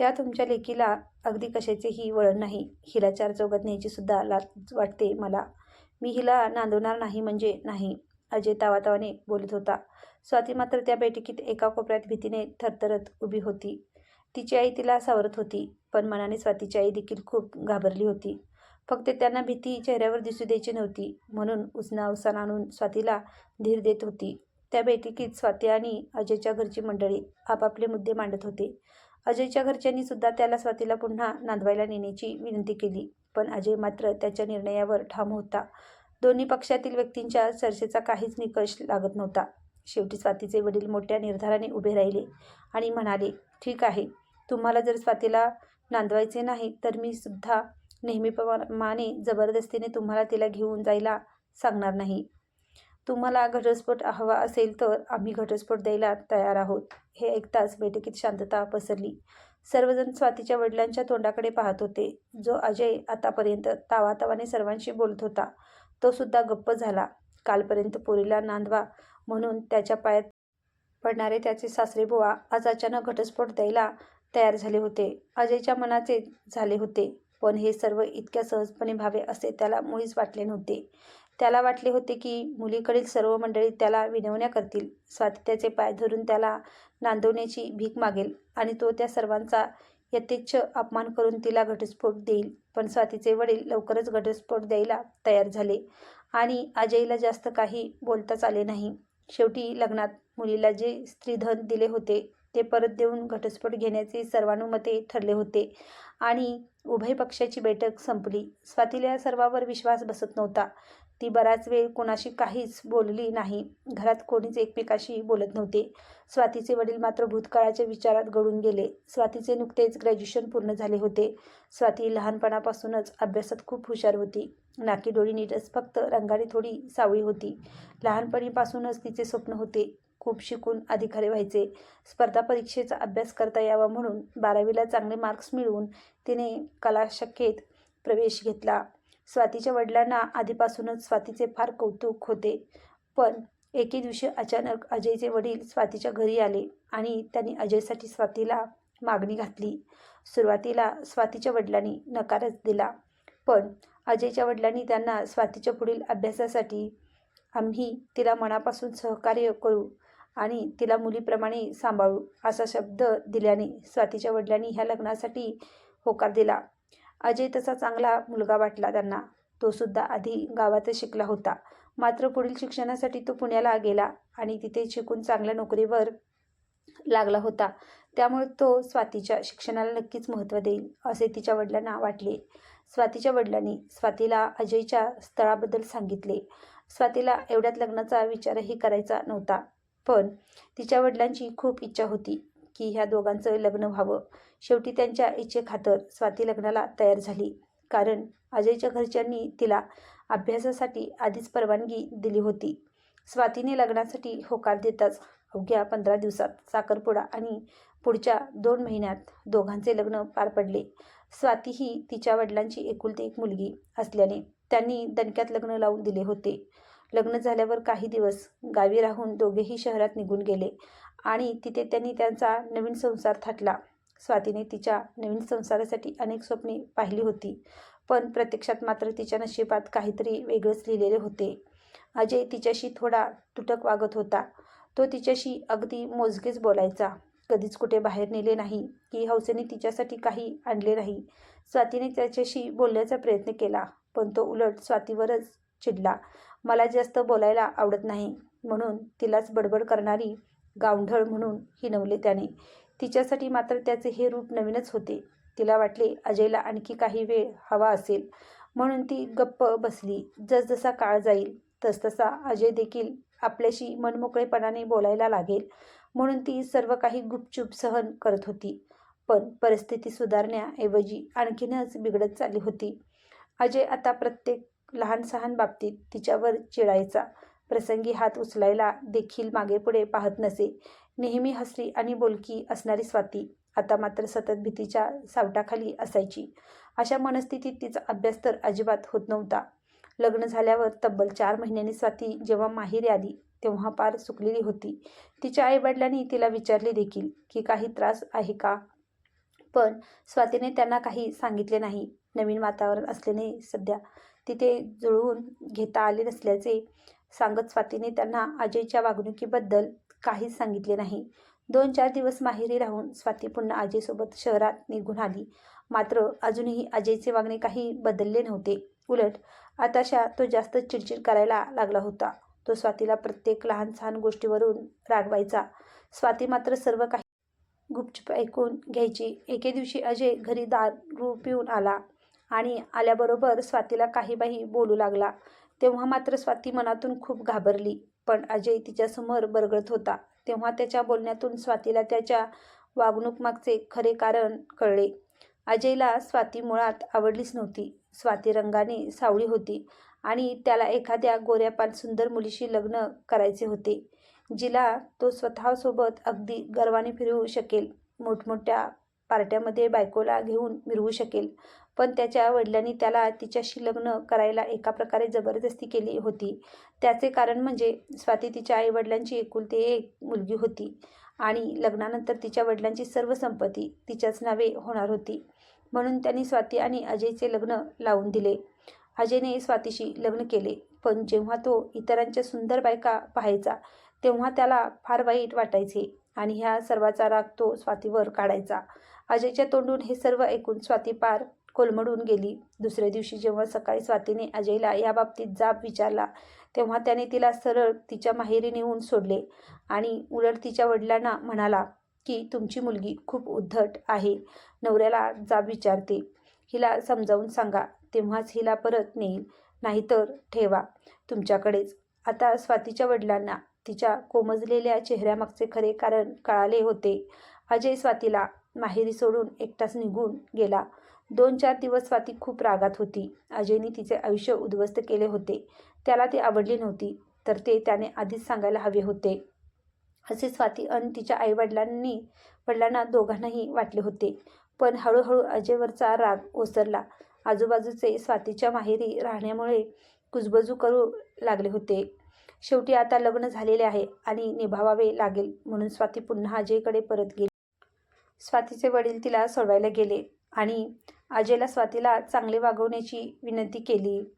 या तुमच्या लेकीला अगदी कशाचेही वळण नाही. हिला चार चौघात न्यायची सुद्धा लाज वाटते मला. मी हिला नांदवणार नाही म्हणजे नाही अजय तावातावाने बोलत होता. स्वाती मात्र त्या बैठकीत एका कोपऱ्यात भीतीने थरथरत उभी होती. तिची आई तिला सावरत होती पण मनाने स्वातीची आई देखील खूप घाबरली होती. फक्त त्यांना भीती चेहऱ्यावर दिसू द्यायची नव्हती म्हणून उसना उसान आणून स्वातीला धीर देत होती. त्या बैठकीत स्वाती आणि अजयच्या घरची मंडळी आपापले मुद्दे मांडत होते. अजयच्या घरच्यांनी सुद्धा त्याला स्वातीला पुन्हा नांदवायला नेण्याची विनंती केली. पण अजय मात्र त्याच्या निर्णयावर ठाम होता. दोन्ही पक्षातील व्यक्तींच्या चर्चेचा काहीच निकष लागत नव्हता. शेवटी स्वातीचे वडील मोठ्या निर्धाराने उभे राहिले आणि म्हणाले ठीक आहे. तुम्हाला जर स्वातीला नांदवायचे नाही तर मी सुद्धा नेहमीप्रमाणे जबरदस्तीने तुम्हाला तिला घेऊन जायला सांगणार नाही. तुम्हाला घटस्फोट हवा असेल तर आम्ही घटस्फोट द्यायला तयार आहोत. हे ऐकताच बैठकीत शांतता पसरली. सर्वजण स्वातीच्या वडिलांच्या तोंडाकडे पाहत होते. जो अजय आतापर्यंत तावातावाने सर्वांशी बोलत होता तो सुद्धा गप्प झाला. कालपर्यंत पोरीला नांदवा म्हणून त्याच्या पायात पडणारे त्याचे सासरे बुवा आज अचानक घटस्फोट द्यायला तयार झाले होते. अजयच्या मनाचे झाले होते पण हे सर्व इतक्या सहजपणे व्हावे असे त्याला मुळीच वाटले नव्हते. त्याला वाटले होते की मुलीकडील सर्व मंडळी त्याला विनवण्या करतील. स्वातत्याचे पाय धरून त्याला नांदवण्याची भीक मागेल आणि तो त्या सर्वांचा यथेच्छ अपमान करून तिला घटस्फोट देईल. पण स्वातीचे वडील लवकरच घटस्फोट द्यायला तयार झाले आणि अजयला जास्त काही बोलताच आले नाही. शेवटी लग्नात मुलीला जे स्त्रीधन दिले होते ते परत देऊन घटस्फोट घेण्याचे सर्वानुमते ठरले होते आणि उभय पक्षाची बैठक संपली. स्वातीला या सर्वावर विश्वास बसत नव्हता. ती बराच वेळ कोणाशी काहीच बोलली नाही. घरात कोणीच एकमेकाशी बोलत नव्हते. स्वातीचे वडील मात्र भूतकाळाच्या विचारात गळून गेले. स्वातीचे नुकतेच ग्रॅज्युएशन पूर्ण झाले होते. स्वाती लहानपणापासूनच अभ्यासात खूप हुशार होती. नाकी डोळी नीटच फक्त रंगाने थोडी सावळी होती. लहानपणीपासूनच तिचे स्वप्न होते. खूप शिकून अधिकारी व्हायचे. स्पर्धा परीक्षेचा अभ्यास करता यावा म्हणून बारावीला चांगले मार्क्स मिळवून तिने कलाशाखेत प्रवेश घेतला. स्वातीच्या वडिलांना आधीपासूनच स्वातीचे फार कौतुक होते. पण एके दिवशी अचानक अजयचे वडील स्वातीच्या घरी आले आणि त्यांनी अजयसाठी स्वातीला मागणी घातली. सुरुवातीला स्वातीच्या वडिलांनी नकारच दिला. पण अजयच्या वडिलांनी त्यांना स्वातीच्या पुढील अभ्यासासाठी आम्ही तिला मनापासून सहकार्य करू आणि तिला मुलीप्रमाणे सांभाळू असा शब्द दिल्याने स्वातीच्या वडिलांनी ह्या लग्नासाठी होकार दिला. अजय तसा चांगला मुलगा वाटला त्यांना. तो सुद्धा आधी गावातच शिकला होता. मात्र पुढील शिक्षणासाठी तो पुण्याला गेला आणि तिथे शिकून चांगल्या नोकरीवर लागला होता. त्यामुळे तो स्वातीच्या शिक्षणाला नक्कीच महत्त्व देईल असे तिच्या वडिलांना वाटले. स्वातीच्या वडिलांनी स्वातीला अजयच्या स्थळाबद्दल सांगितले. स्वातीला एवढ्यात लग्नाचा विचारही करायचा नव्हता पण तिच्या वडिलांची खूप इच्छा होती. की ह्या दोघांचं लग्न व्हावं. शेवटी त्यांच्या इच्छेखातर स्वाती लग्नाला तयार झाली. कारण अजयच्या घरच्यांनी तिला अभ्यासासाठी आधीच परवानगी दिली होती. स्वातीने लग्नासाठी होकार देताच अवघ्या पंधरा दिवसात साखरपुडा आणि पुढच्या दोन महिन्यात दोघांचे लग्न पार पडले. स्वाती ही तिच्या वडिलांची एकुलती एक मुलगी असल्याने त्यांनी दणक्यात लग्न लावून दिले होते. लग्न झाल्यावर काही दिवस गावी राहून दोघेही शहरात निघून गेले. आणि तिथे त्यांनी त्यांचा नवीन संसार थाटला. स्वातीने तिच्या नवीन संसारासाठी अनेक स्वप्ने पाहिली होती पण प्रत्यक्षात मात्र तिच्या नशिबात काहीतरी वेगळंच लिहिलेले होते. अजय तिच्याशी थोडा तुटक वागत होता. तो तिच्याशी अगदी मोजकेच बोलायचा. कधीच कुठे बाहेर नेले नाही की हौसेने तिच्यासाठी काही आणले नाही. स्वातीने त्याच्याशी बोलण्याचा प्रयत्न केला पण तो उलट स्वातीवरच चिडला. मला जास्त बोलायला आवडत नाही म्हणून तिलाच बडबड करणारी गावढळ म्हणून हिनवले त्याने. तिच्यासाठी मात्र त्याचे हे रूप नवीनच होते. तिला वाटले अजयला आणखी काही वेळ हवा असेल. म्हणून ती गप्प बसली. जसजसा काळ जाईल तसतसा अजय देखील आपल्याशी मनमोकळेपणाने बोलायला लागेल. म्हणून ती सर्व काही गुपचूप सहन करत होती. पण परिस्थिती सुधारण्याऐवजी आणखीनच बिघडत चालली होती. अजय आता प्रत्येक लहान सहान बाबतीत तिच्यावर चिडायचा. प्रसंगी हात उचलायला देखील मागेपुढे पाहत नसे. नेहमी हसरी आणि बोलकी असणारी स्वाती आता मात्र सतत भीतीच्या सावटाखाली असायची. अशा मनस्थितीत तिचा अभ्यास तर अजिबात होत नव्हता. लग्न झाल्यावर तब्बल चार महिन्यांनी स्वाती जेव्हा माहेरी आली तेव्हा पार सुकलेली होती. तिच्या आईवडिलांनी तिला विचारले देखील की काही त्रास आहे का? पण स्वातीने त्यांना काही सांगितले नाही. नवीन वातावरण असल्याने सध्या तिथे जुळवून घेता आले नसल्याचे सांगत स्वातीने त्यांना अजयच्या वागणुकीबद्दल काहीच सांगितले नाही. दोन चार दिवस माहेरी राहून स्वाती पुन्हा अजयसोबत शहरात निघून आली. मात्र अजूनही अजयचे वागणे काही बदलले नव्हते. उलट आताशा तो जास्त चिडचिड करायला लागला होता. तो स्वातीला प्रत्येक लहान सहान गोष्टीवरून रागवायचा. स्वाती मात्र सर्व काही गुपचूप ऐकून घ्यायची. एके दिवशी अजय घरी दारू पिऊन आला आणि आल्याबरोबर स्वातीला काही बाही बोलू लागला. तेव्हा मात्र स्वाती मनातून खूप घाबरली. पण अजय तिच्यासमोर बरगळत होता. तेव्हा त्याच्या बोलण्यातून स्वातीला त्याच्या वागणूकमागचे खरे कारण कळले. अजयला स्वाती मुळात आवडलीच नव्हती. स्वाती रंगाने सावळी होती आणि त्याला एखाद्या गोऱ्यापान सुंदर मुलीशी लग्न करायचे होते जिला तो स्वतःसोबत अगदी गर्वाने फिरवू शकेल. मोठमोठ्या पार्ट्यामध्ये बायकोला घेऊन मिरवू शकेल. पण त्याच्या वडिलांनी त्याला तिच्याशी लग्न करायला एका प्रकारे जबरदस्ती केली होती. त्याचे कारण म्हणजे स्वाती तिच्या आईवडिलांची एकुलती एक मुलगी होती आणि लग्नानंतर तिच्या वडिलांची सर्व संपत्ती तिच्याच नावे होणार होती. म्हणून त्यांनी स्वाती आणि अजयचे लग्न लावून दिले. अजयने स्वातीशी लग्न केले पण जेव्हा तो इतरांच्या सुंदर बायका पाहायचा तेव्हा त्याला फार वाईट वाटायचे आणि ह्या सर्वाचा राग तो स्वातीवर काढायचा. अजयच्या तोंडून हे सर्व ऐकून स्वाती पार कोलमडून गेली. दुसऱ्या दिवशी जेव्हा सकाळी स्वातीने अजयला याबाबतीत जाब विचारला तेव्हा त्याने तिला सरळ तिच्या माहेरी नेऊन सोडले आणि उलट तिच्या वडिलांना म्हणाला की तुमची मुलगी खूप उद्धट आहे. नवऱ्याला जाब विचारते. हिला समजावून सांगा. तेव्हाच हिला परत नेईल. नाहीतर ठेवा. तुमच्याकडेच. आता स्वातीच्या वडिलांना तिच्या कोमजलेल्या चेहऱ्यामागचे खरे कारण कळाले होते. अजय स्वातीला माहेरी सोडून एकटाच निघून गेला. दोन चार दिवस स्वाती खूप रागात होती. अजयने तिचे आयुष्य उद्ध्वस्त केले होते. त्याला ती आवडली नव्हती तर ते त्याने आधीच सांगायला हवे होते. असे स्वाती आणि तिच्या आईवडिलांनी वडिलांना दोघांनाही वाटले होते. पण हळूहळू अजयवरचा राग ओसरला. आजूबाजूचे स्वातीच्या माहेरी राहण्यामुळे कुजबजू करू लागले होते. शेवटी आता लग्न झालेले आहे आणि निभावावे लागेल म्हणून स्वाती पुन्हा अजयकडे परत गेली. स्वातीचे वडील तिला सोडवायला गेले आणि अजयला स्वातीला चांगले वागवण्याची विनंती केली.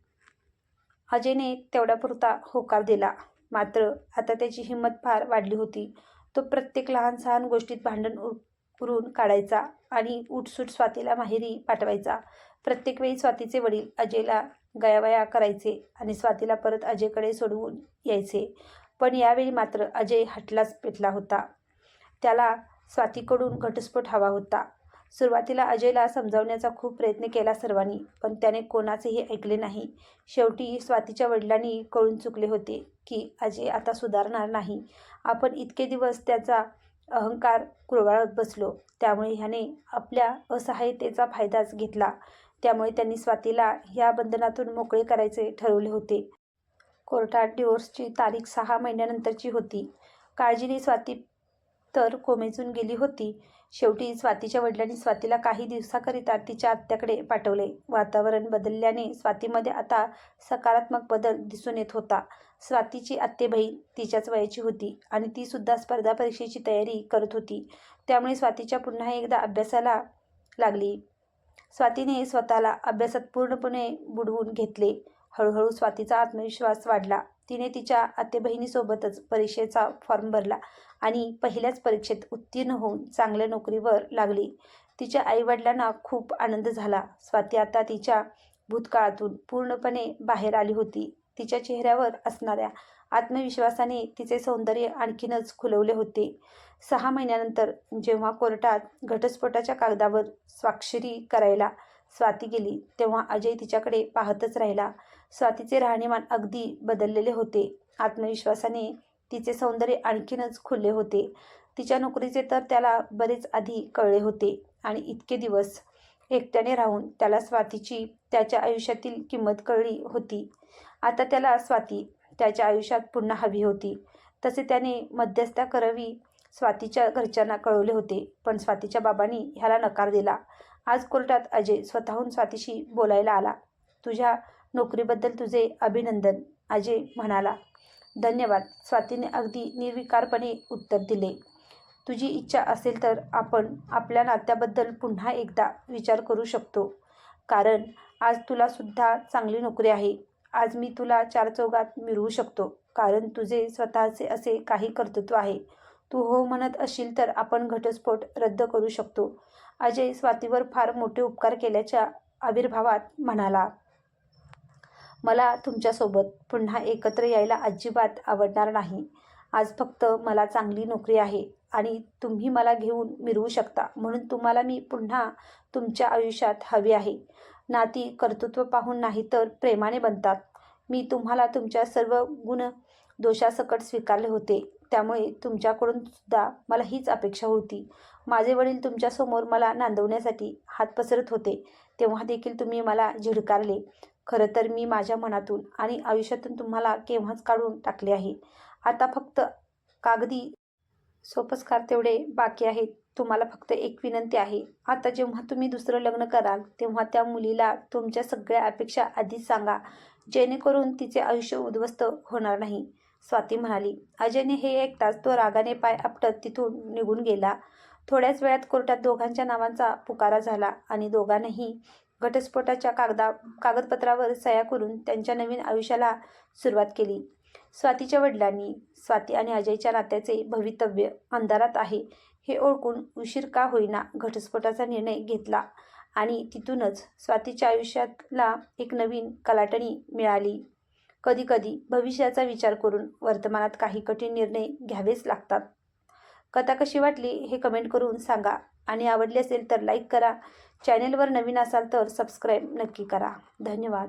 अजयने तेवढ्यापुरता होकार दिला. मात्र आता त्याची हिंमत फार वाढली होती. तो प्रत्येक लहान सहान गोष्टीत भांडण उरून काढायचा आणि उठसूट स्वातीला माहेरी पाठवायचा. प्रत्येक वेळी स्वातीचे वडील अजयला गयावया करायचे आणि स्वातीला परत अजयकडे सोडवून यायचे. पण यावेळी मात्र अजय हटलाच पेटला होता. त्याला स्वातीकडून घटस्फोट हवा होता. सुरुवातीला अजयला समजावण्याचा खूप प्रयत्न केला सर्वांनी पण त्याने कोणाचेही ऐकले नाही. शेवटी स्वातीच्या वडिलांनी कळून चुकले होते की अजय आता सुधारणार नाही. आपण इतके दिवस त्याचा अहंकार कुरवाळत बसलो त्यामुळे ह्याने आपल्या असहायतेचा फायदाच घेतला. त्यामुळे त्यांनी स्वातीला ह्या बंधनातून मोकळे करायचे ठरवले होते. कोर्टात डिवोर्सची तारीख सहा महिन्यानंतरची होती. काळजीने स्वाती तर कोमेजून गेली होती शेवटी स्वातीच्या वडिलांनी स्वातीला काही दिवसाकरिता तिच्या आत्याकडे पाठवले. वातावरण बदलल्याने स्वातीमध्ये आता सकारात्मक बदल दिसून येत होता. स्वातीची आत्ते बहीण तिच्याच वयाची होती आणि ती सुद्धा स्पर्धा परीक्षेची तयारी करत होती. त्यामुळे स्वातीच्या पुन्हा एकदा अभ्यासाला लागली. स्वातीने स्वतःला अभ्यासात पूर्णपणे बुडवून घेतले. हळूहळू स्वातीचा आत्मविश्वास वाढला. तिने तिच्या आतेबहिणीसोबतच परीक्षेचा फॉर्म भरला आणि पहिल्याच परीक्षेत उत्तीर्ण होऊन चांगल्या नोकरीवर लागली. तिच्या आईवडिलांना खूप आनंद झाला. स्वाती आता तिच्या भूतकाळातून पूर्णपणे बाहेर आली होती. तिच्या चेहऱ्यावर असणाऱ्या आत्मविश्वासाने तिचे सौंदर्य आणखीनच खुलवले होते. सहा महिन्यानंतर जेव्हा कोर्टात घटस्फोटाच्या कागदावर स्वाक्षरी करायला स्वाती गेली तेव्हा अजय तिच्याकडे पाहतच राहिला. स्वातीचे राहणीमान अगदी बदललेले होते. आत्मविश्वासाने तिचे सौंदर्य आणखीनच खुलले होते. तिच्या नोकरीचे तर त्याला बरेच आधी कळले होते. आणि इतके दिवस एकट्याने राहून त्याला स्वातीची त्याच्या आयुष्यातील किंमत कळली होती. आता त्याला स्वाती त्याच्या आयुष्यात पुन्हा हवी होती. तसे त्याने मध्यस्था करावी स्वातीच्या घरच्यांना कळवले होते. पण स्वातीच्या बाबांनी ह्याला नकार दिला. आज कोर्टात अजय स्वतःहून स्वातीशी बोलायला आला. तुझ्या नोकरीबद्दल तुझे अभिनंदन. अजय म्हणाला धन्यवाद. स्वातीने अगदी निर्विकारपणे उत्तर दिले. तुझी इच्छा असेल तर आपण आपल्या नात्याबद्दल पुन्हा एकदा विचार करू शकतो. कारण आज तुलासुद्धा चांगली नोकरी आहे. आज मी तुला चार चौघात मिळवू शकतो. कारण तुझे स्वतःचे असे काही कर्तृत्व आहे. तू हो म्हणत असशील तर आपण घटस्फोट रद्द करू शकतो. अजय स्वातीवर फार मोठे उपकार केल्याच्या आविर्भावात म्हणाला मला तुमच्यासोबत पुन्हा एकत्र यायला अजिबात आवडणार नाही. आज फक्त मला चांगली नोकरी आहे आणि तुम्ही मला घेऊन मिरवू शकता. म्हणून तुम्हाला मी पुन्हा तुमच्या आयुष्यात हवी आहे. नाती कर्तृत्व पाहून नाही तर प्रेमाने बनतात. मी तुम्हाला तुमच्या सर्व गुण दोषासकट स्वीकारले होते. त्यामुळे तुमच्याकडून सुद्धा मला हीच अपेक्षा होती. माझे वडील तुमच्यासमोर मला नांदवण्यासाठी हात पसरत होते. तेव्हा देखील तुम्ही मला झिडकारले. खरं तर मी माझ्या मनातून आणि आयुष्यातून तुम्हाला केव्हाच काढून टाकले आहे. आता फक्त कागदी सोपस्कार तेवढे बाकी आहेत. तुम्हाला फक्त एक विनंती आहे. आता जेव्हा तुम्ही दुसरं लग्न कराल तेव्हा त्या मुलीला तुमच्या सगळ्या अपेक्षा आधीच सांगा जेणेकरून तिचे आयुष्य उद्ध्वस्त होणार नाही. स्वाती म्हणाली अजयने हे ऐकताच तो रागाने पाय आपटत तिथून निघून गेला. थोड्याच वेळात कोर्टात दोघांच्या नावांचा पुकारा झाला आणि दोघांनाही घटस्फोटाच्या कागदा कागदपत्रावर सह्या करून त्यांच्या नवीन आयुष्याला सुरुवात केली. स्वातीच्या वडिलांनी स्वाती आणि अजयच्या नात्याचे भवितव्य अंधारात आहे हे ओळखून उशीर का होईना घटस्फोटाचा निर्णय घेतला आणि तिथूनच स्वातीच्या आयुष्यातला एक नवीन कलाटणी मिळाली. कधीकधी भविष्याचा विचार करून वर्तमानात काही कठीण निर्णय घ्यावेच लागतात. कथा कशी वाटली हे कमेंट करून सांगा. आणि आवडली असेल तर लाईक करा. चॅनेलवर नवीन असाल तर सबस्क्राईब नक्की करा. धन्यवाद.